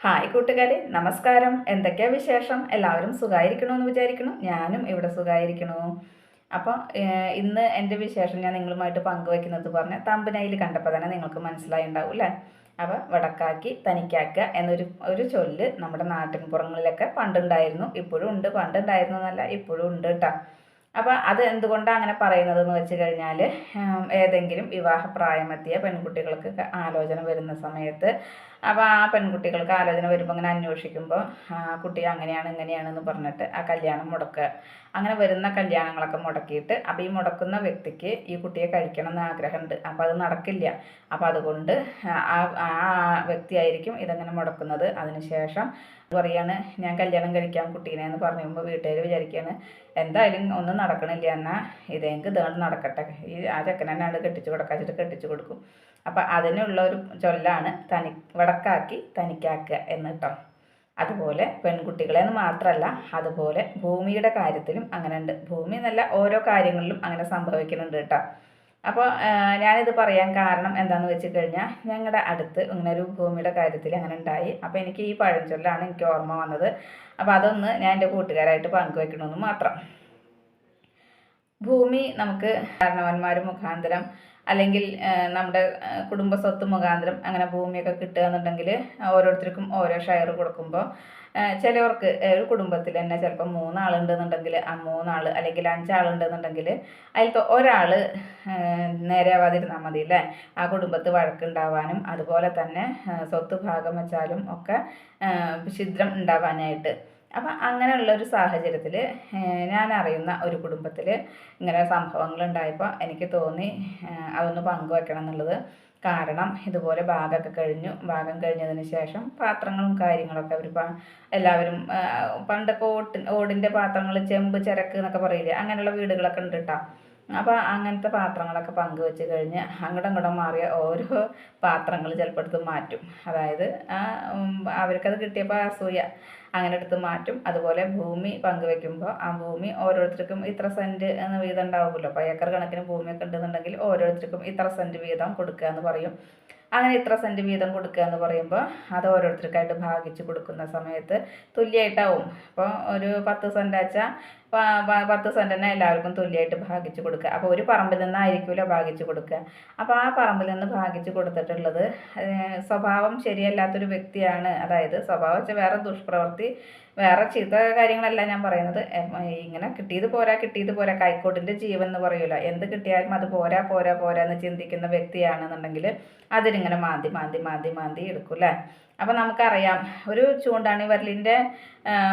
Hi കൂട്ടുകാരെ നമസ്കാരം. എന്തൊക്കെയാ വിശേഷം? എല്ലാവരും സുഖമായിരിക്കണമെന്ന് വിചാരിക്കണം ഞാനും ഇവിടെ സുഖമായിരിക്കണു അപ്പോൾ ഇന്ന് എന്റെ വിശേഷം ഞാൻ നിങ്ങളുമായിട്ട് പങ്കുവെക്കുന്നത് പറഞ്ഞ തമ്പനയിൽ കണ്ടപ്പോൾ തന്നെ നിങ്ങൾക്ക് മനസ്സിലായി ഉണ്ടാവും അല്ലേ അപ്പോൾ വടക്കാക്കി തനിക്കാക്കുക എന്നൊരു ഒരു ചൊല്ല് നമ്മുടെ നാട്ടിൻപുറങ്ങളിലൊക്കെ പണ്ടുണ്ടായിരുന്നു. ഇപ്പോഴും ഉണ്ട്. പണ്ടുണ്ടായിരുന്നു എന്നല്ല ഇപ്പോഴും ഉണ്ട് കേട്ടോ അപ്പോൾ അത് എന്തുകൊണ്ടാണ് അങ്ങനെ പറയുന്നതെന്ന് വെച്ച് കഴിഞ്ഞാൽ ഏതെങ്കിലും വിവാഹപ്രായമെത്തിയ പെൺകുട്ടികൾക്ക് ആലോചന വരുന്ന സമയത്ത് അപ്പോൾ ആ പെൺകുട്ടികൾക്ക് ആലോചന വരുമ്പോൾ അങ്ങനെ അന്വേഷിക്കുമ്പോൾ കുട്ടി അങ്ങനെയാണ് ഇങ്ങനെയാണെന്ന് പറഞ്ഞിട്ട് ആ കല്യാണം മുടക്കുക അങ്ങനെ വരുന്ന കല്യാണങ്ങളൊക്കെ മുടക്കിയിട്ട് അപ്പോൾ ഈ മുടക്കുന്ന വ്യക്തിക്ക് ഈ കുട്ടിയെ കഴിക്കണം എന്ന് ആഗ്രഹമുണ്ട്. അപ്പോൾ അത് നടക്കില്ല. അപ്പോൾ അതുകൊണ്ട് ആ ആ വ്യക്തിയായിരിക്കും ഇതങ്ങനെ മുടക്കുന്നത്. അതിനുശേഷം പറയാണ് ഞാൻ കല്യാണം കഴിക്കാം കുട്ടീനെ എന്ന് പറയുമ്പോൾ വീട്ടുകാർ വിചാരിക്കുകയാണ് എന്തായാലും ഒന്നും നടക്കണില്ല. എന്നാൽ ഇതെങ്കിൽ ഇതുകൊണ്ട് നടക്കട്ടെ. ഈ ആ ചെക്കനെന്നാണ് കെട്ടിച്ചു കൊടുക്കാച്ചിട്ട് കെട്ടിച്ചു കൊടുക്കും. അപ്പം അതിനുള്ള ഒരു ചൊല്ലാണ് തനി വടക്കാക്കി തനിക്കാക്കുക എന്ന് കേട്ടോ അതുപോലെ പെൺകുട്ടികളെന്ന് മാത്രമല്ല അതുപോലെ ഭൂമിയുടെ കാര്യത്തിലും അങ്ങനെ ഉണ്ട് ഭൂമി എന്നല്ല ഓരോ കാര്യങ്ങളിലും അങ്ങനെ സംഭവിക്കുന്നുണ്ട് കേട്ടോ അപ്പോൾ ഞാനിത് പറയാൻ കാരണം എന്താണെന്ന് വെച്ച് കഴിഞ്ഞാൽ ഞങ്ങളുടെ അടുത്ത് ഇങ്ങനെ ഒരു ഭൂമിയുടെ കാര്യത്തിൽ അങ്ങനെ ഉണ്ടായി അപ്പോൾ എനിക്ക് ഈ പഴഞ്ചൊല്ലാണ് എനിക്ക് ഓർമ്മ വന്നത്. അപ്പോൾ അതൊന്ന് ഞാൻ എന്റെ കൂട്ടുകാരായിട്ട് പങ്കുവെക്കണമെന്ന് മാത്രം. ഭൂമി നമുക്ക് കാരണവന്മാർ മുഖാന്തരം അല്ലെങ്കിൽ നമ്മുടെ കുടുംബ സ്വത്ത് മുഖാന്തരം അങ്ങനെ ഭൂമിയൊക്കെ കിട്ടുക എന്നുണ്ടെങ്കിൽ ഓരോരുത്തർക്കും ഓരോ ഷെയർ കൊടുക്കുമ്പോൾ ചിലവർക്ക് ഒരു കുടുംബത്തിൽ തന്നെ ചിലപ്പോൾ മൂന്നാളുണ്ടെന്നുണ്ടെങ്കിൽ ആ മൂന്നാൾ അല്ലെങ്കിൽ അഞ്ചാളുണ്ടെന്നുണ്ടെങ്കിൽ അതിലത്തെ ഒരാൾ നേരെയാവാതിരുന്നാൽ മതി അല്ലേ? ആ കുടുംബത്ത് വഴക്കുണ്ടാവാനും അതുപോലെ തന്നെ സ്വത്ത് ഭാഗം വെച്ചാലും ഒക്കെ ഛിദ്രം ഉണ്ടാവാനായിട്ട് അപ്പം അങ്ങനെയുള്ള ഒരു സാഹചര്യത്തിൽ ഞാൻ അറിയുന്ന ഒരു കുടുംബത്തിൽ ഇങ്ങനെ സംഭവങ്ങൾ ഉണ്ടായപ്പോൾ എനിക്ക് തോന്നി അതൊന്ന് പങ്കുവെക്കണം എന്നുള്ളത്. കാരണം ഇതുപോലെ ഭാഗമൊക്കെ കഴിഞ്ഞു. ഭാഗം കഴിഞ്ഞതിന് ശേഷം പാത്രങ്ങളും കാര്യങ്ങളൊക്കെ അവർ എല്ലാവരും പണ്ടൊക്കെ ഓട്ടി ഓടിന്റെ പാത്രങ്ങൾ ചെമ്പ് ചരക്ക് എന്നൊക്കെ പറയില്ലേ അങ്ങനെയുള്ള വീടുകളൊക്കെ ഉണ്ട് കേട്ടോ അപ്പോൾ അങ്ങനത്തെ പാത്രങ്ങളൊക്കെ പങ്കുവെച്ച് കഴിഞ്ഞ് അങ്ങോട്ടും ഇങ്ങോട്ടും മാറിയ ഓരോ പാത്രങ്ങൾ ചിലപ്പോൾ എടുത്ത് മാറ്റും. അതായത് അവർക്കത് കിട്ടിയപ്പോൾ അസൂയ. അങ്ങനെ എടുത്ത് മാറ്റും. അതുപോലെ ഭൂമി പങ്കുവെക്കുമ്പോൾ ആ ഭൂമി ഓരോരുത്തർക്കും ഇത്ര സെന്റ് എന്ന വീതം ഉണ്ടാവുമല്ലോ. അപ്പോൾ ഏക്കർ കണക്കിന് ഭൂമിയൊക്കെ ഉണ്ടെന്നുണ്ടെങ്കിൽ ഓരോരുത്തർക്കും ഇത്ര സെന്റ് വീതം കൊടുക്കുക എന്ന് പറയും. അങ്ങനെ ഇത്ര സെന്റ് വീതം കൊടുക്കുക എന്ന് പറയുമ്പോൾ അത് ഓരോരുത്തർക്കായിട്ട് ഭാഗിച്ച് കൊടുക്കുന്ന സമയത്ത് തുല്യമായിട്ടാവും അപ്പോൾ ഒരു പത്ത് സെന്റ് വെച്ചാൽ പത്ത് സെന്റ് തന്നെ എല്ലാവർക്കും തുല്യമായിട്ട് ഭാഗിച്ചു കൊടുക്കുക. അപ്പോൾ ഒരു പറമ്പിൽ നിന്നായിരിക്കുമല്ലോ ഭാഗിച്ചു കൊടുക്കുക. അപ്പോൾ ആ പറമ്പിൽ നിന്ന് ഭാഗിച്ചു കൊടുത്തിട്ടുള്ളത് സ്വഭാവം ശരിയല്ലാത്തൊരു വ്യക്തിയാണ്. അതായത് സ്വഭാവം വെച്ചാൽ വേറെ ദുഷ്പ്രവൃത്തി വേറെ ചീത്ത കാര്യങ്ങളല്ല ഞാൻ പറയുന്നത്. ഇങ്ങനെ കിട്ടിയത് പോരാ കിട്ടിയത് പോരാ കൈക്കോട്ടിന്റെ ജീവൻ എന്ന് പറയുമല്ലോ എന്ത് കിട്ടിയാലും അത് പോരാ പോരാ പോരാ എന്ന് ചിന്തിക്കുന്ന വ്യക്തിയാണെന്നുണ്ടെങ്കിൽ അതിനിങ്ങനെ മാന്തി മാന്തി മാന്തി മാന്തി എടുക്കും അല്ലേ? അപ്പം നമുക്കറിയാം ഒരു ചൂണ്ടാണി വരലിന്റെ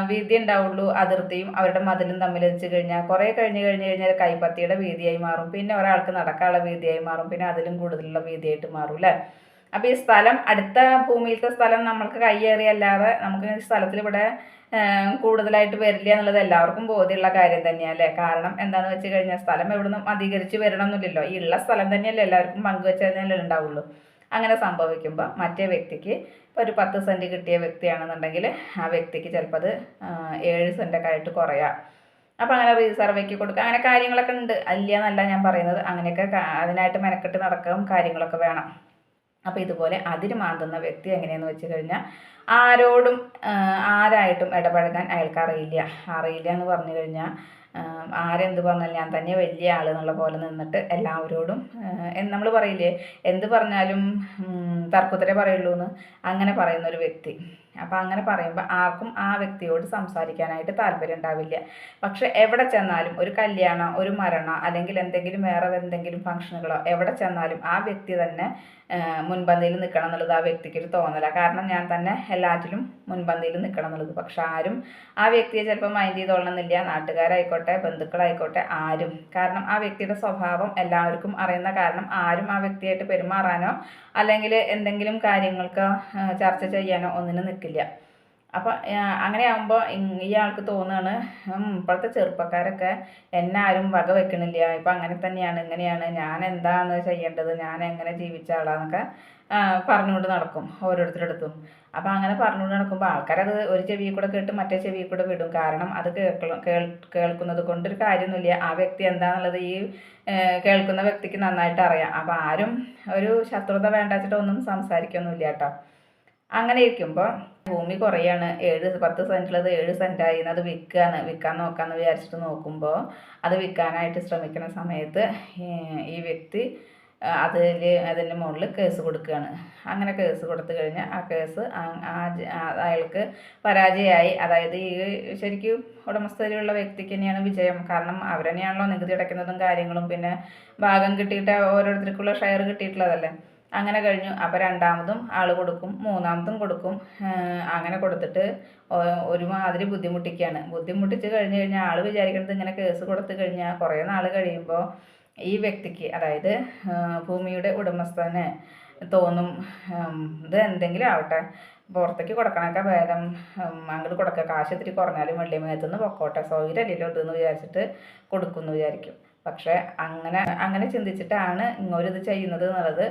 വീതി ഉണ്ടാവുള്ളൂ അതിർത്തിയും അവരുടെ മതിലും തമ്മിൽ വെച്ച് കഴിഞ്ഞാൽ. കുറേ കഴിഞ്ഞ് കഴിഞ്ഞ് കഴിഞ്ഞാൽ കൈപ്പത്തിയുടെ വീതിയായി മാറും. പിന്നെ ഒരാൾക്ക് നടക്കാനുള്ള വീതിയായി മാറും. പിന്നെ അതിലും കൂടുതലുള്ള വീതിയായിട്ട് മാറും അല്ലേ അപ്പോൾ ഈ സ്ഥലം അടുത്ത ഭൂമിയിലത്തെ സ്ഥലം നമ്മൾക്ക് കയ്യേറിയല്ലാതെ നമുക്ക് സ്ഥലത്തിൽ ഇവിടെ കൂടുതലായിട്ട് വരില്ല എന്നുള്ളത് എല്ലാവർക്കും ബോധ്യമുള്ള കാര്യം തന്നെയാണ് തന്നെയല്ലേ കാരണം എന്താണെന്ന് വെച്ച് കഴിഞ്ഞാൽ സ്ഥലം എവിടെ നിന്നും അധികരിച്ച് വരണമെന്നില്ലല്ലോ. ഈ ഉള്ള സ്ഥലം തന്നെയല്ലേ എല്ലാവർക്കും പങ്കുവെച്ചതല്ലേ ഉണ്ടാവുള്ളൂ. അങ്ങനെ സംഭവിക്കുമ്പോൾ മറ്റേ വ്യക്തിക്ക് ഇപ്പോൾ ഒരു പത്ത് സെന്റ് കിട്ടിയ വ്യക്തിയാണെന്നുണ്ടെങ്കിൽ ആ വ്യക്തിക്ക് ചിലപ്പോൾ അത് ഏഴ് സെന്റൊക്കെ ആയിട്ട് കുറയാം. അപ്പോൾ അങ്ങനെ റീസർവേക്ക് കൊടുക്കുക. അങ്ങനെ കാര്യങ്ങളൊക്കെ ഉണ്ട്. അല്ല എന്നല്ല ഞാൻ പറയുന്നത്. അങ്ങനെയൊക്കെ അതിനായിട്ട് മെനക്കെട്ട് നടക്കുകയും കാര്യങ്ങളൊക്കെ വേണം. അപ്പോൾ ഇതുപോലെ അതിന് മാന്തുന്ന വ്യക്തി എങ്ങനെയാണെന്ന് വെച്ച് കഴിഞ്ഞാൽ ആരോടും ആരായിട്ടും ഇടപഴകാൻ അയാൾക്ക് അറിയില്ല. അറിയില്ല എന്ന് പറഞ്ഞു കഴിഞ്ഞാൽ ആരെന്ത് പറഞ്ഞാലും ഞാൻ തന്നെ വലിയ ആൾ എന്നുള്ള പോലെ നിന്നിട്ട് എല്ലാവരോടും നമ്മൾ പറയില്ലേ? എന്ത് പറഞ്ഞാലും തർക്കുത്തരേ പറയുള്ളൂ എന്ന് അങ്ങനെ പറയുന്ന ഒരു വ്യക്തി. അപ്പോൾ അങ്ങനെ പറയുമ്പോൾ ആർക്കും ആ വ്യക്തിയോട് സംസാരിക്കാനായിട്ട് താല്പര്യം ഉണ്ടാവില്ല. പക്ഷെ എവിടെ ചെന്നാലും ഒരു കല്യാണം ഒരു മരണം അല്ലെങ്കിൽ എന്തെങ്കിലും വേറെ എന്തെങ്കിലും ഫംഗ്ഷനുകളോ എവിടെ ചെന്നാലും ആ വ്യക്തി തന്നെ മുൻപന്തിയിൽ നിൽക്കണം എന്നുള്ളത് ആ വ്യക്തിക്ക് ഒരു തോന്നല. കാരണം ഞാൻ തന്നെ എല്ലാറ്റിലും മുൻപന്തിയിൽ നിൽക്കണം എന്നുള്ളത്. പക്ഷെ ആരും ആ വ്യക്തിയെ ചിലപ്പോൾ മൈൻഡ് ചെയ്തോളണമെന്നില്ല. നാട്ടുകാരായിക്കോട്ടെ ബന്ധുക്കളായിക്കോട്ടെ ആരും. കാരണം ആ വ്യക്തിയുടെ സ്വഭാവം എല്ലാവർക്കും അറിയുന്ന കാരണം ആരും ആ വ്യക്തിയായിട്ട് പെരുമാറാനോ അല്ലെങ്കിൽ എന്തെങ്കിലും കാര്യങ്ങൾക്ക് ചർച്ച ചെയ്യാനോ ഒന്നിനും നിൽക്കില്ല. അപ്പോൾ അങ്ങനെ ആകുമ്പോൾ ഇയാൾക്ക് തോന്നുകയാണ് ഇപ്പോഴത്തെ ചെറുപ്പക്കാരൊക്കെ എന്നെ ആരും വക വെക്കണില്ല. ഇപ്പം അങ്ങനെ തന്നെയാണ് ഇങ്ങനെയാണ് ഞാൻ എന്താണ് ചെയ്യേണ്ടത് ഞാൻ എങ്ങനെ ജീവിച്ച ആളാന്നൊക്കെ പറഞ്ഞുകൊണ്ട് നടക്കും ഓരോരുത്തരുടെ അടുത്തും അപ്പോൾ അങ്ങനെ പറഞ്ഞുകൊണ്ട് നടക്കുമ്പോൾ ആൾക്കാരത് ഒരു ചെവിയിൽ കൂടെ കേട്ട് മറ്റേ ചെവിയിൽ കൂടെ വിടും. കാരണം അത് കേൾക്കണം കേൾ കേൾക്കുന്നത് കൊണ്ടൊരു കാര്യമൊന്നുമില്ല. ആ വ്യക്തി എന്താണെന്നുള്ളത് ഈ കേൾക്കുന്ന വ്യക്തിക്ക് നന്നായിട്ട് അറിയാം. അപ്പോൾ ആരും ഒരു ശത്രുത വേണ്ട വെച്ചിട്ട് ഒന്നും സംസാരിക്കൊന്നുമില്ല കേട്ടോ. അങ്ങനെ ഇരിക്കുമ്പോൾ ഭൂമി കുറയാണ്. ഏഴ് പത്ത് സെന്റിലത് ഏഴ് സെന്റായി അത് വിൽക്കുകയാണ് വിൽക്കാൻ നോക്കാമെന്ന് വിചാരിച്ചിട്ട് നോക്കുമ്പോൾ അത് വിൽക്കാനായിട്ട് ശ്രമിക്കുന്ന സമയത്ത് ഈ വ്യക്തി അതിൽ അതിന്റെ മുകളിൽ കേസ് കൊടുക്കുകയാണ് അങ്ങനെ കേസ് കൊടുത്തു കഴിഞ്ഞാൽ ആ കേസ് അയാൾക്ക് പരാജയമായി. അതായത് ഈ ശരിക്കും ഉടമസ്ഥതയിലുള്ള വ്യക്തിക്ക് തന്നെയാണ് വിജയം. കാരണം അവർ തന്നെയാണല്ലോ നികുതി അടയ്ക്കുന്നതും കാര്യങ്ങളും. പിന്നെ ഭാഗം കിട്ടിയിട്ട് ഓരോരുത്തർക്കുള്ള ഷെയർ കിട്ടിയിട്ടുള്ളതല്ലേ? അങ്ങനെ കഴിഞ്ഞു. അപ്പോൾ രണ്ടാമതും ആൾ കൊടുക്കും മൂന്നാമതും കൊടുക്കും. അങ്ങനെ കൊടുത്തിട്ട് ഒരുമാതിരി ബുദ്ധിമുട്ടിക്കുകയാണ് ബുദ്ധിമുട്ടിച്ച് കഴിഞ്ഞ് കഴിഞ്ഞാൽ ആൾ വിചാരിക്കുന്നത് ഇങ്ങനെ കേസ് കൊടുത്തു കഴിഞ്ഞാൽ കുറേ നാൾ കഴിയുമ്പോൾ ഈ വ്യക്തിക്ക് അതായത് ഭൂമിയുടെ ഉടമസ്ഥന് തോന്നും ഇത് എന്തെങ്കിലും ആവട്ടെ. പുറത്തേക്ക് കൊടുക്കണൊക്കെ ഭേദം അങ്ങോട്ട് കൊടുക്കുക കാശ് ഇത്തിരി കുറഞ്ഞാലും വെള്ളി മേത്തുനിന്ന് പൊക്കോട്ടെ. സൗകര്യമല്ലല്ലോ ഇതെന്ന് വിചാരിച്ചിട്ട് കൊടുക്കുമെന്ന് വിചാരിക്കും. പക്ഷേ അങ്ങനെ അങ്ങനെ ചിന്തിച്ചിട്ടാണ് ഇങ്ങോരിത് ചെയ്യുന്നത് എന്നുള്ളത്.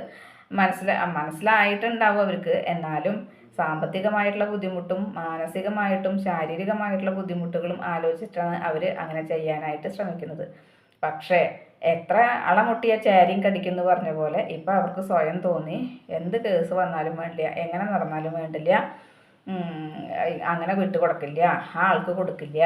മനസ്സില മനസ്സിലായിട്ടുണ്ടാവും അവർക്ക്. എന്നാലും സാമ്പത്തികമായിട്ടുള്ള ബുദ്ധിമുട്ടും മാനസികമായിട്ടും ശാരീരികമായിട്ടുള്ള ബുദ്ധിമുട്ടുകളും ആലോചിച്ചിട്ടാണ് അവർ അങ്ങനെ ചെയ്യാനായിട്ട് ശ്രമിക്കുന്നത്. പക്ഷേ എത്ര അളമുട്ടിയ ചേരിയും കടിക്കുന്നു പറഞ്ഞ പോലെ ഇപ്പം അവർക്ക് സ്വയം തോന്നി എന്ത് കേസ് വന്നാലും വേണ്ടില്ല എങ്ങനെ നടന്നാലും വേണ്ടില്ല അങ്ങനെ വിട്ടു കൊടുക്കില്ല ആ ആൾക്ക് കൊടുക്കില്ല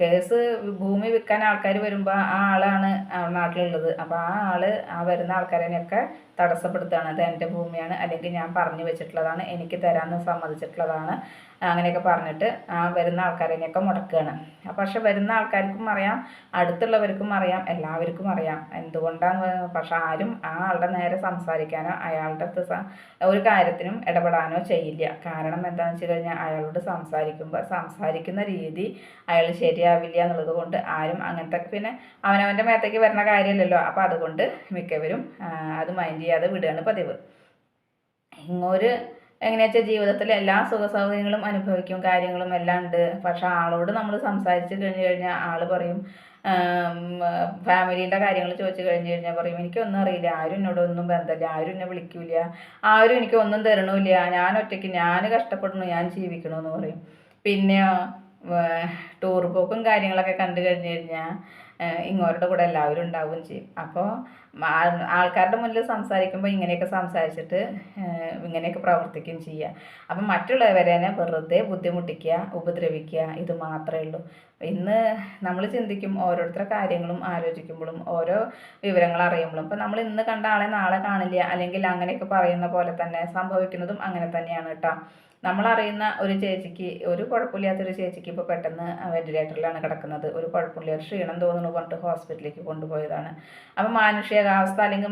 കേസ് ഭൂമി വിൽക്കാൻ ആൾക്കാർ വരുമ്പോൾ ആ ആളാണ് നാട്ടിലുള്ളത്. അപ്പോൾ ആ ആൾ ആ വരുന്ന ആൾക്കാരെയൊക്കെ തടസ്സപ്പെടുത്തുകയാണ്. അത് എന്റെ ഭൂമിയാണ്. അല്ലെങ്കിൽ ഞാൻ പറഞ്ഞു വെച്ചിട്ടുള്ളതാണ്. എനിക്ക് തരാമെന്ന് സമ്മതിച്ചിട്ടുള്ളതാണ്. അങ്ങനെയൊക്കെ പറഞ്ഞിട്ട് ആ വരുന്ന ആൾക്കാരെയൊക്കെ മുടക്കുകയാണ്. പക്ഷെ വരുന്ന ആൾക്കാർക്കും അറിയാം. അടുത്തുള്ളവർക്കും അറിയാം. എല്ലാവർക്കും അറിയാം. എന്തുകൊണ്ടാണ് പക്ഷെ ആരും ആ ആളുടെ നേരെ സംസാരിക്കാനോ അയാളുടെ അടുത്ത് ഒരു കാര്യത്തിനും ഇടപെടാനോ ചെയ്യില്ല. കാരണം എന്താണെന്ന് വെച്ച് കഴിഞ്ഞാൽ അയാളോട് സംസാരിക്കുമ്പോൾ സംസാരിക്കുന്ന രീതി അയാൾ ശരിയാവില്ല എന്നുള്ളത് കൊണ്ട് ആരും അങ്ങനത്തെ പിന്നെ അവനവന്റെ മേത്തേക്ക് വരുന്ന കാര്യമല്ലല്ലോ. അപ്പോൾ അതുകൊണ്ട് മിക്കവരും അത് മൈൻഡ് ചെയ്യാതെ വിടുകയാണ് പതിവ്. ഇങ്ങോര് എങ്ങനെയാ വെച്ചാൽ ജീവിതത്തിൽ എല്ലാ സുഖ സൗകര്യങ്ങളും അനുഭവിക്കും കാര്യങ്ങളും എല്ലാം ഉണ്ട്. പക്ഷെ ആളോട് നമ്മൾ സംസാരിച്ച് കഴിഞ്ഞ് കഴിഞ്ഞാൽ ആൾ പറയും ഫാമിലീന്റെ കാര്യങ്ങൾ ചോദിച്ചു കഴിഞ്ഞു കഴിഞ്ഞാൽ പറയും എനിക്കൊന്നും അറിയില്ല ആരും എന്നോട് ഒന്നും ബന്ധമില്ല ആരും എന്നെ വിളിക്കില്ല ആരും എനിക്ക് ഒന്നും തരണമില്ല ഞാൻ ഒറ്റയ്ക്ക് ഞാൻ കഷ്ടപ്പെടുന്നു ഞാൻ ജീവിക്കണമെന്ന് പറയും. പിന്നെ ടൂർ പോക്കും കാര്യങ്ങളൊക്കെ കണ്ടു കഴിഞ്ഞു കഴിഞ്ഞാൽ ഇങ്ങോരുടെ കൂടെ എല്ലാവരും ഉണ്ടാവുകയും ചെയ്യും. അപ്പോൾ ആൾക്കാരുടെ മുന്നിൽ സംസാരിക്കുമ്പോൾ ഇങ്ങനെയൊക്കെ സംസാരിച്ചിട്ട് ഇങ്ങനെയൊക്കെ പ്രവർത്തിക്കുകയും ചെയ്യുക അപ്പം മറ്റുള്ളവരെ വെറുതെ ബുദ്ധിമുട്ടിക്കുക ഉപദ്രവിക്കുക ഇത് മാത്രമേ ഉള്ളൂ. ഇന്ന് നമ്മൾ ചിന്തിക്കും ഓരോരുത്തരുടെ കാര്യങ്ങളും ആലോചിക്കുമ്പോഴും ഓരോ വിവരങ്ങൾ അറിയുമ്പോഴും. ഇപ്പം നമ്മൾ ഇന്ന് കണ്ട ആളെ നാളെ കാണില്ല അല്ലെങ്കിൽ അങ്ങനെയൊക്കെ പറയുന്ന പോലെ തന്നെ സംഭവിക്കുന്നതും അങ്ങനെ തന്നെയാണ് കേട്ടോ. നമ്മളറിയുന്ന ഒരു ചേച്ചിക്ക് ഒരു കുഴപ്പമില്ലാത്ത ഒരു ചേച്ചിക്ക് ഇപ്പോൾ പെട്ടെന്ന് വെന്റിലേറ്ററിലാണ് കിടക്കുന്നത്. ഒരു കുഴപ്പമില്ല ഒരു ക്ഷീണം തോന്നുന്നു പറഞ്ഞിട്ട് ഹോസ്പിറ്റലിലേക്ക് കൊണ്ടുപോയതാണ്. അപ്പം മാനുഷികാവസ്ഥ അല്ലെങ്കിൽ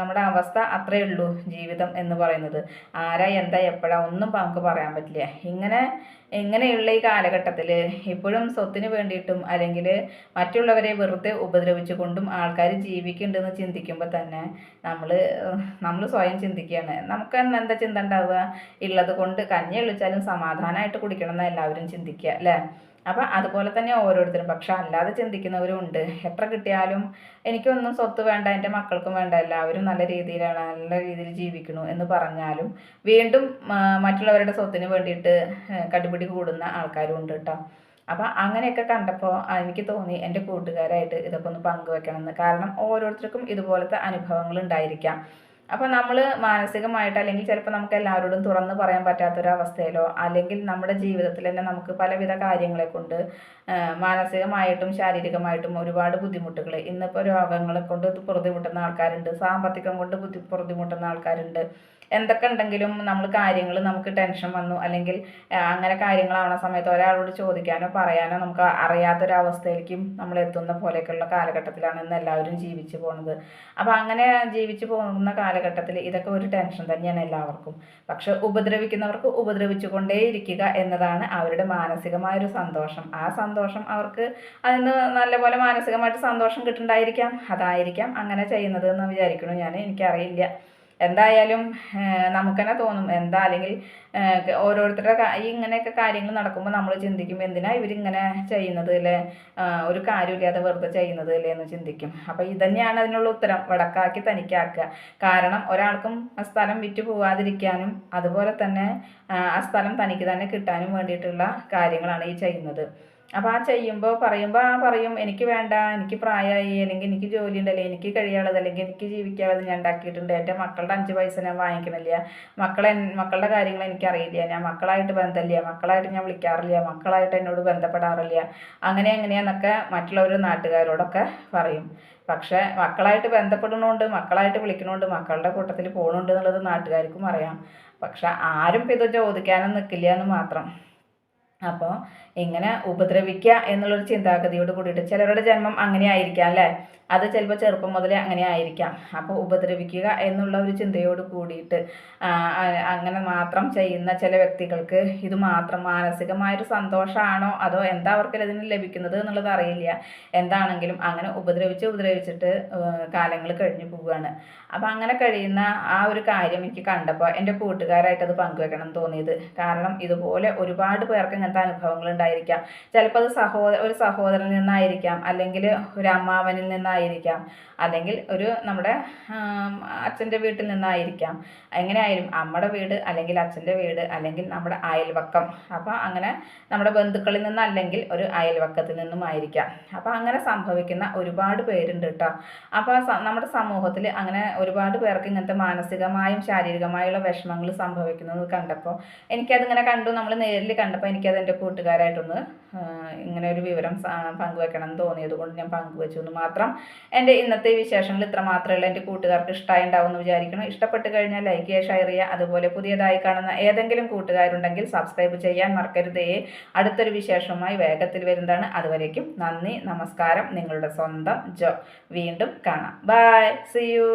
നമ്മുടെ അവസ്ഥ അത്രയേ ഉള്ളൂ ജീവിതം എന്ന് പറയുന്നത്. ആരാ എന്താ എപ്പോഴാ ഒന്നും നമുക്ക് പറയാൻ പറ്റില്ല. ഇങ്ങനെ ഇങ്ങനെയുള്ള ഈ കാലഘട്ടത്തിൽ ഇപ്പോഴും സ്വത്തിന് വേണ്ടിയിട്ടും അല്ലെങ്കിൽ മറ്റുള്ളവരെ വെറുതെ ഉപദ്രവിച്ചു കൊണ്ടും ആൾക്കാർ ജീവിക്കുന്നുണ്ടെന്ന് ചിന്തിക്കുമ്പോൾ തന്നെ നമ്മൾ നമ്മൾ സ്വയം ചിന്തിക്കുകയാണ്. നമുക്ക് എന്താ ചിന്ത ഉണ്ടാവുക? ഉള്ളത് കൊണ്ട് കഞ്ഞി ഒളിച്ചാലും സമാധാനമായിട്ട് കുടിക്കണം എന്ന് എല്ലാവരും ചിന്തിക്കുക അല്ലേ? അപ്പം അതുപോലെ തന്നെ ഓരോരുത്തരും. പക്ഷെ അല്ലാതെ ചിന്തിക്കുന്നവരും ഉണ്ട് എത്ര കിട്ടിയാലും എനിക്കൊന്നും സ്വത്ത് വേണ്ട എന്റെ മക്കൾക്കും വേണ്ട എല്ലാവരും നല്ല രീതിയിലാണ് നല്ല രീതിയിൽ ജീവിക്കണു എന്ന് പറഞ്ഞാലും വീണ്ടും മറ്റുള്ളവരുടെ സ്വത്തിന് വേണ്ടിയിട്ട് കടുപിടി കൂടുന്ന ആൾക്കാരും ഉണ്ട് കേട്ടോ അപ്പം അങ്ങനെയൊക്കെ കണ്ടപ്പോൾ എനിക്ക് തോന്നി എന്റെ കൂട്ടുകാരായിട്ട് ഇതൊക്കെ ഒന്ന് പങ്കുവെക്കണമെന്ന്. കാരണം ഓരോരുത്തർക്കും ഇതുപോലത്തെ അനുഭവങ്ങൾ ഉണ്ടായിരിക്കാം. അപ്പോൾ നമ്മൾ മാനസികമായിട്ട് അല്ലെങ്കിൽ ചിലപ്പോൾ നമുക്ക് എല്ലാവരോടും തുറന്ന് പറയാൻ പറ്റാത്തൊരവസ്ഥയിലോ അല്ലെങ്കിൽ നമ്മുടെ ജീവിതത്തിൽ തന്നെ നമുക്ക് പലവിധ കാര്യങ്ങളെ കൊണ്ട് മാനസികമായിട്ടും ശാരീരികമായിട്ടും ഒരുപാട് ബുദ്ധിമുട്ടുകൾ ഇന്നിപ്പോൾ രോഗങ്ങളെ കൊണ്ട് ബുദ്ധിമുട്ടുന്ന ആൾക്കാരുണ്ട് സാമ്പത്തികം കൊണ്ട് ബുദ്ധി ബുദ്ധിമുട്ടുന്ന ആൾക്കാരുണ്ട്. എന്തൊക്കെ ഉണ്ടെങ്കിലും നമ്മൾ കാര്യങ്ങൾ നമുക്ക് ടെൻഷൻ വന്നു. അല്ലെങ്കിൽ അങ്ങനെ കാര്യങ്ങളാവണ സമയത്ത് ഒരാളോട് ചോദിക്കാനോ പറയാനോ നമുക്ക് അറിയാത്തൊരവസ്ഥയിലേക്കും നമ്മൾ എത്തുന്ന പോലെയൊക്കെയുള്ള കാലഘട്ടത്തിലാണ് ഇന്ന് എല്ലാവരും ജീവിച്ചു പോകുന്നത് അപ്പോൾ അങ്ങനെ ജീവിച്ചു പോകുന്ന കാലഘട്ടത്തിൽ ഇതൊക്കെ ഒരു ടെൻഷൻ തന്നെയാണ് എല്ലാവർക്കും. പക്ഷെ ഉപദ്രവിക്കുന്നവർക്ക് ഉപദ്രവിച്ചുകൊണ്ടേ ഇരിക്കുക എന്നതാണ് അവരുടെ മാനസികമായ ഒരു സന്തോഷം. ആ സന്തോഷം അവർക്ക് അതിന് നല്ലപോലെ മാനസികമായിട്ട് സന്തോഷം കിട്ടുന്നുണ്ടായിരിക്കാം അതായിരിക്കാം അങ്ങനെ ചെയ്യുന്നത് എന്ന് വിചാരിക്കുന്നു. ഞാൻ എനിക്കറിയില്ല. എന്തായാലും നമുക്ക് തന്നെ തോന്നും എന്താ അല്ലെങ്കിൽ ഓരോരുത്തരുടെ ഇങ്ങനെയൊക്കെ കാര്യങ്ങൾ നടക്കുമ്പോൾ നമ്മൾ ചിന്തിക്കും എന്തിനാ ഇവരിങ്ങനെ ചെയ്യുന്നത് അല്ലേ? ഒരു കാര്യമില്ലാതെ വെറുതെ ചെയ്യുന്നത് അല്ലേ എന്ന് ചിന്തിക്കും. അപ്പോൾ ഇതന്നെയാണ് അതിനുള്ള ഉത്തരം. വടക്കാക്കി തനിക്കാക്കുക. കാരണം ഒരാൾക്കും ആ സ്ഥലം വിറ്റ് പോവാതിരിക്കാനും അതുപോലെ തന്നെ ആ സ്ഥലം തനിക്ക് തന്നെ കിട്ടാനും വേണ്ടിയിട്ടുള്ള കാര്യങ്ങളാണ് ഈ ചെയ്യുന്നത്. അപ്പോൾ ആ ചെയ്യുമ്പോൾ പറയുമ്പോൾ ആ പറയും എനിക്ക് വേണ്ട എനിക്ക് പ്രായമായി അല്ലെങ്കിൽ എനിക്ക് ജോലി ഉണ്ടല്ലേ എനിക്ക് കഴിയാനുള്ളത് അല്ലെങ്കിൽ എനിക്ക് ജീവിക്കാനുള്ളത് ഞാൻ ഉണ്ടാക്കിയിട്ടുണ്ട് എന്റെ മക്കളുടെ അഞ്ച് പൈസ ഞാൻ വാങ്ങിക്കണില്ല മക്കളെ മക്കളുടെ കാര്യങ്ങൾ എനിക്കറിയില്ല ഞാൻ മക്കളായിട്ട് ബന്ധമില്ല മക്കളായിട്ട് ഞാൻ വിളിക്കാറില്ല മക്കളായിട്ട് എന്നോട് ബന്ധപ്പെടാറില്ല അങ്ങനെ എങ്ങനെയാന്നൊക്കെ മറ്റുള്ളവർ നാട്ടുകാരോടൊക്കെ പറയും. പക്ഷേ മക്കളായിട്ട് ബന്ധപ്പെടുന്നുണ്ട് മക്കളായിട്ട് വിളിക്കണുണ്ട് മക്കളുടെ കൂട്ടത്തിൽ പോകണുണ്ട് എന്നുള്ളത് നാട്ടുകാർക്കും അറിയാം. പക്ഷെ ആരും ഇത് ചോദിക്കാനും നിൽക്കില്ല എന്ന് മാത്രം. അപ്പോൾ ഇങ്ങനെ ഉപദ്രവിക്കുക എന്നുള്ളൊരു ചിന്താഗതിയോട് കൂടിയിട്ട് ചിലരുടെ ജന്മം അങ്ങനെ ആയിരിക്കാം അല്ലേ? അത് ചിലപ്പോൾ ചെറുപ്പം മുതലേ അങ്ങനെ ആയിരിക്കാം. അപ്പോൾ ഉപദ്രവിക്കുക എന്നുള്ള ഒരു ചിന്തയോട് കൂടിയിട്ട് അങ്ങനെ മാത്രം ചെയ്യുന്ന ചില വ്യക്തികൾക്ക് ഇത് മാത്രം മാനസികമായൊരു സന്തോഷമാണോ അതോ എന്താ അവർക്ക് ഇതിന് ലഭിക്കുന്നത് എന്നുള്ളത് അറിയില്ല. എന്താണെങ്കിലും അങ്ങനെ ഉപദ്രവിച്ച് ഉപദ്രവിച്ചിട്ട് കാലങ്ങൾ കഴിഞ്ഞു പോവുകയാണ്. അപ്പം അങ്ങനെ കഴിയുന്ന ആ ഒരു കാര്യം എനിക്ക് കണ്ടപ്പോൾ എന്റെ കൂട്ടുകാരായിട്ട് അത് പങ്കുവെക്കണം തോന്നിയത്. കാരണം ഇതുപോലെ ഒരുപാട് പേർക്ക് ഇങ്ങനത്തെ അനുഭവങ്ങൾ ഉണ്ടായിരിക്കാം ചിലപ്പോൾ അത് സഹോദര ഒരു സഹോദരനിൽ നിന്നായിരിക്കാം അല്ലെങ്കിൽ ഒരു അമ്മാവനിൽ നിന്നായിരിക്കാം അല്ലെങ്കിൽ ഒരു നമ്മുടെ അച്ഛന്റെ വീട്ടിൽ നിന്നായിരിക്കാം. എങ്ങനെയായാലും അമ്മയുടെ വീട് അല്ലെങ്കിൽ അച്ഛന്റെ വീട് അല്ലെങ്കിൽ നമ്മുടെ അയൽവക്കം. അപ്പോൾ അങ്ങനെ നമ്മുടെ ബന്ധുക്കളിൽ നിന്നല്ലെങ്കിൽ ഒരു അയൽവക്കത്തിൽ നിന്നും ആയിരിക്കാം. അപ്പോൾ അങ്ങനെ സംഭവിക്കുന്ന ഒരുപാട് പേരുണ്ട് കേട്ടോ. അപ്പോൾ നമ്മുടെ സമൂഹത്തിൽ അങ്ങനെ ഒരുപാട് പേർക്ക് ഇങ്ങനത്തെ മാനസികമായും ശാരീരികമായുള്ള വിഷമങ്ങൾ സംഭവിക്കുന്നത് കണ്ടപ്പോൾ എനിക്കതിങ്ങനെ കണ്ടു. നമ്മൾ നേരിൽ കണ്ടപ്പോൾ എനിക്കത് എന്റെ കൂട്ടുകാരായിട്ടൊന്ന് ഇങ്ങനെ ഒരു വിവരം പങ്കുവെക്കണം എന്ന് തോന്നിയത് കൊണ്ട് ഞാൻ പങ്കുവെച്ചു. എന്ന് മാത്രം എന്റെ ഇന്നത്തെ വിശേഷങ്ങൾ ഇത്ര മാത്രമേ ഉള്ളൂ എന്റെ കൂട്ടുകാർക്ക് ഇഷ്ടമായി ഉണ്ടാവും എന്ന് വിചാരിക്കണം ഇഷ്ടപ്പെട്ട് കഴിഞ്ഞാൽ ലൈക്ക് ചെയ്യുക ഷെയർ ചെയ്യുക. അതുപോലെ പുതിയതായി കാണുന്ന ഏതെങ്കിലും കൂട്ടുകാരുണ്ടെങ്കിൽ സബ്സ്ക്രൈബ് ചെയ്യാൻ മറക്കരുതേ. അടുത്തൊരു വിശേഷവുമായി വേഗത്തിൽ വരുന്നതാണ്. അതുവരേക്കും നന്ദി നമസ്കാരം. നിങ്ങളുടെ സ്വന്തം ജോ. വീണ്ടും കാണാം. By C U